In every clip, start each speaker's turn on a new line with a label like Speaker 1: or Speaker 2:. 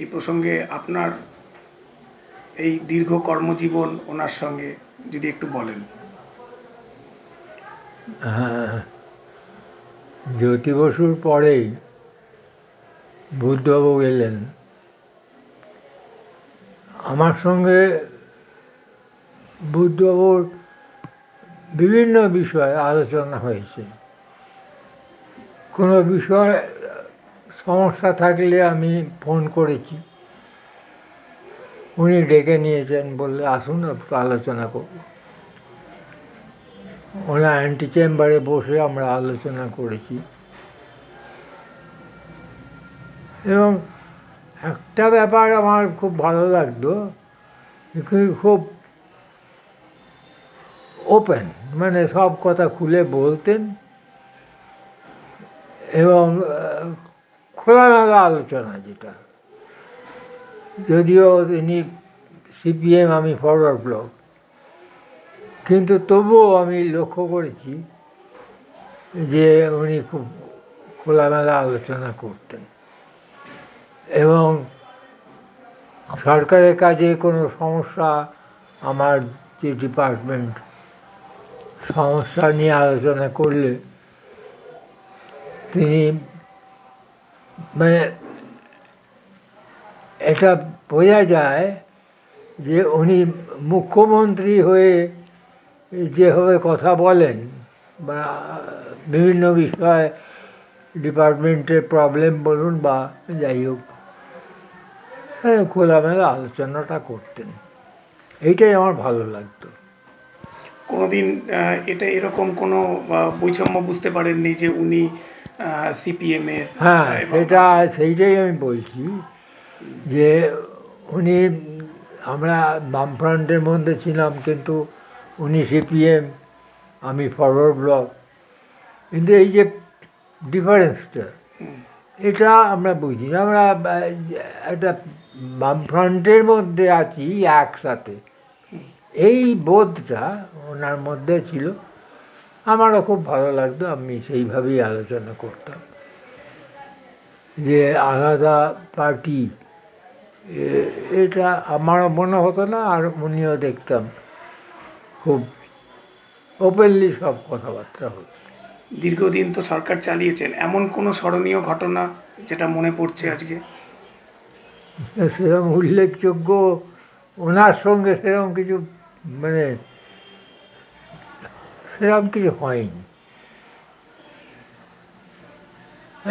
Speaker 1: এই প্রসঙ্গে আপনার এই দীর্ঘ কর্মজীবন ওনার সঙ্গে যদি একটু বলেন।
Speaker 2: হ্যাঁ জ্যোতি বসুর পরেই বুদ্ধবাবু এলেন। আমার সঙ্গে বুদ্ধবাবুর বিভিন্ন বিষয়ে আলোচনা হয়েছে। কোনো বিষয়ে সমস্যা থাকলে আমি ফোন করেছি। উনি ডেকে নিয়েছেন বললে, আসুন, একটু আলোচনা করব। ওনার অ্যান্টি চেম্বারে বসে আমরা আলোচনা করেছি। এবং একটা ব্যাপার আমার খুব ভালো লাগতো খুব ওপেন মানে সব কথা খুলে বলতেন। এবং খোলামেলা আলোচনা যেটা। যদিও তিনি সিপিএম, আমি ফরওয়ার্ড ব্লক কিন্তু তবুও আমি লক্ষ্য করেছি যে উনি খুব খোলামেলা আলোচনা করতেন। এবং সরকারের কাজে কোনো সমস্যা, আমার যে ডিপার্টমেন্ট সমস্যা নিয়ে আলোচনা করলে তিনি মানে এটা বোঝা যায় যে উনি মুখ্যমন্ত্রী হয়ে যেভাবে কথা বলেন বা বিভিন্ন বিষয়ে ডিপার্টমেন্টের প্রবলেম বলুন বা যাই হোক হ্যাঁ খোলামেলা আলোচনাটা করতেন। এইটাই আমার ভালো লাগতো।
Speaker 1: কোনোদিন এটা এরকম কোনো বৈষম্য বুঝতে পারেননি যে উনি সিপিএম এর
Speaker 2: হ্যাঁ সেটা সেইটাই আমি বলছি যে উনি আমরা বামফ্রন্টের মধ্যে ছিলাম কিন্তু উনি সিপিএম আমি ফরওয়ার্ড ব্লক কিন্তু এই যে ডিফারেন্সটা এটা আমরা বুঝি না। আমরা একটা বামফ্রন্টের মধ্যে আছি একসাথে। এই বোধটা ওনার মধ্যে ছিল। আমারও খুব ভালো লাগতো আমি সেইভাবেই আলোচনা করতাম। যে আলাদা পার্টি এটা আমারও মনে হতো না আর উনিও দেখতাম খুব ওপেনলি সব কথাবার্তা হতো।
Speaker 1: দীর্ঘদিন তো সরকার চালিয়েছেন এমন কোনো স্মরণীয় ঘটনা যেটা মনে পড়ছে আজকে?
Speaker 2: সেরকম উল্লেখযোগ্য ওনার সঙ্গে সেরকম কিছু মানে সেরকম কিছু হয়নি।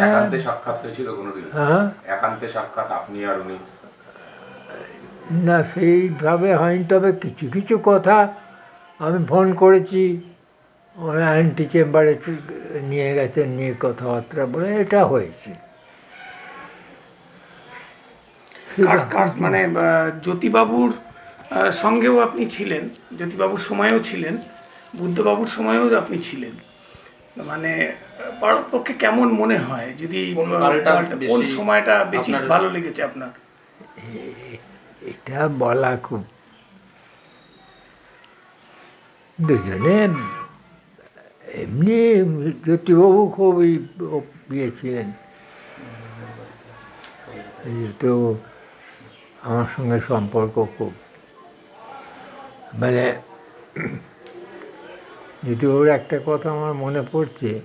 Speaker 3: একান্তে সাক্ষাৎ হয়েছিল কোনোদিন
Speaker 2: হ্যাঁ।
Speaker 3: একান্তে সাক্ষাৎ আপনি আর উনি?
Speaker 2: না সেইভাবে হয়নি তবে কিছু কিছু কথা আমি ফোন করেছি। অ্যান্টি চেম্বারে নিয়ে গেছেন নিয়ে কথাবার্তা বলে এটা হয়েছে।
Speaker 1: কার কার মানে আহ, জ্যোতিবাবুর আহ, সঙ্গেও আপনি ছিলেন জ্যোতিবাবুর সময়েও ছিলেন। বুদ্ধবাবুর সময়েও আপনি ছিলেন মানে পক্ষে কেমন মনে হয়? যদি
Speaker 3: কোন
Speaker 1: সময়টা বেশি ভালো লেগেছে আপনার?
Speaker 2: এটা বলা খুব দুজনে এমনি জ্যোতিবাবু খুবই ইয়ে ছিলেন। এই তো আমার সঙ্গে সম্পর্ক খুব মানে জ্যোতিবাবুর একটা কথা আমার মনে পড়ছে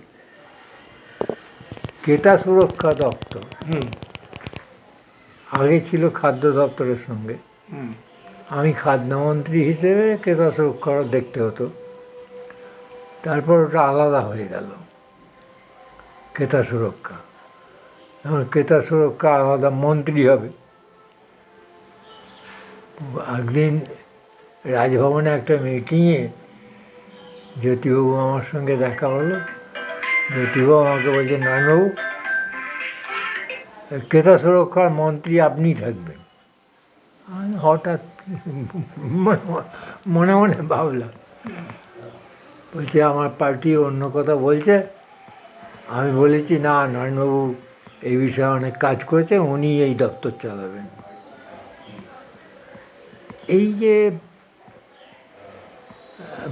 Speaker 2: ক্রেতা সুরক্ষা দপ্তর?
Speaker 1: হুম।
Speaker 2: আগে ছিল খাদ্য দপ্তরের সঙ্গে।
Speaker 1: হুম।
Speaker 2: আমি খাদ্যমন্ত্রী হিসেবে ক্রেতা সুরক্ষা দেখতে হতো। তারপর ওটা আলাদা হয়ে গেল ক্রেতা সুরক্ষা। এখন ক্রেতা সুরক্ষা আলাদা মন্ত্রী হবে। একদিন রাজভবনে একটা মিটিংয়ে জ্যোতিবাবু আমার সঙ্গে দেখা হলো জ্যোতিবাবু আমাকে বলছে নানবাবু ক্রেতা সুরক্ষার মন্ত্রী আপনি থাকবেন। আমি হঠাৎ মনে মনে ভাবলাম, বলছে, আমার পার্টি অন্য কথা বলছে। আমি বলেছি, না নয়নবাবু এই বিষয়ে অনেক কাজ করেছে, উনি এই দপ্তর চালাবেন। এই যে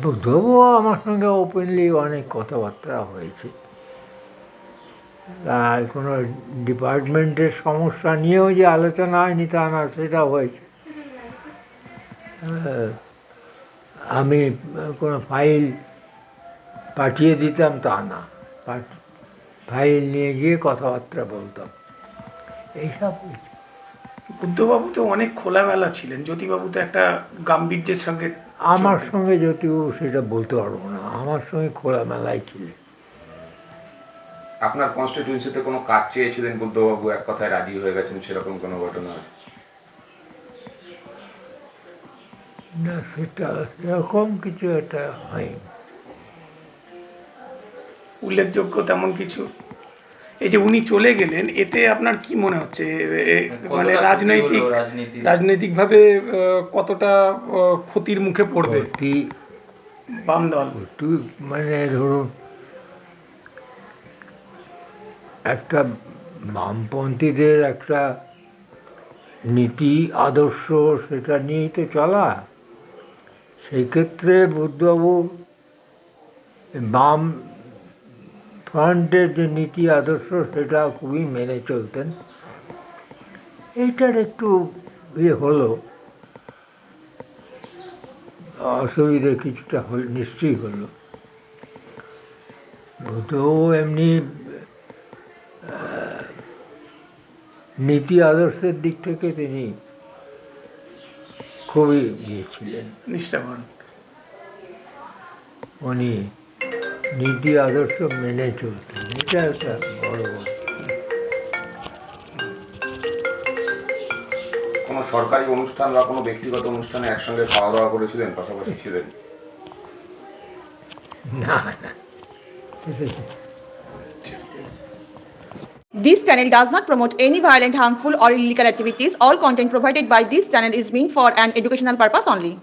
Speaker 2: তবুও আমার সঙ্গে ওপেনলি অনেক কথাবার্তা হয়েছে। আর কোনো ডিপার্টমেন্টের সমস্যা নিয়েও যে আলোচনা হয়নি তা না সেটা হয়েছে। আমি কোনো ফাইল পাঠিয়ে দিতাম তা না। ফাইল নিয়ে গিয়ে কথাবার্তা বলতাম। এইসব
Speaker 1: বুদ্ধবাবু তো অনেক খোলামেলা ছিলেন। জ্যোতিবাবু তো একটা গাম্ভীর্যের সঙ্গে
Speaker 2: আমার সঙ্গে যদিও সেটা বলতে পারব না আমার সঙ্গে খোলামেলায় ছিলেন
Speaker 3: আপনার কনস্টিটিউন্সিতে কোনো কাজ চেয়েছিলেন বুদ্ধবাবু? এক কথায় রাজি হয়ে গেছেন সেরকম কোনো ঘটনা আছে?
Speaker 2: না সেটা এরকম কিছু একটা হয়নি।
Speaker 1: উল্লেখযোগ্য তেমন কিছু? এই যে উনি চলে গেলেন এতে আপনার কি মনে হচ্ছে? এ- মানে রাজনৈতিক রাজনৈতিকভাবে আহ, কতটা ক্ষতির মুখে পড়বে? বাম দল।
Speaker 2: মানে ধরুন একটা বামপন্থীদের একটা নীতি আদর্শ সেটা নিয়েই তো চলা। সেই ক্ষেত্রে বুদ্ধবাবু বাম ফ্রন্টের যে নীতি আদর্শ সেটা খুবই মেনে চলতেন। এইটার একটু ইয়ে হলো অসুবিধে কিছুটা হল নিশ্চয়ই হলো। বুদ্ধবাবু এমনি নীতি আদর্শের দিক থেকে তিনি খুবই ইয়ে ছিলেন।
Speaker 1: নিষ্ঠাবান।
Speaker 2: উনি নীতি আদর্শ মেনে চলতেন এটা একটা বড়
Speaker 3: কোনো সরকারি অনুষ্ঠান বা কোনো ব্যক্তিগত অনুষ্ঠানে একসঙ্গে খাওয়া দাওয়া করেছিলেন পাশাপাশি ছিলেন
Speaker 2: না না
Speaker 4: This channel does not promote any violent, harmful, or illegal activities. All content provided by this channel is meant for an educational purpose only.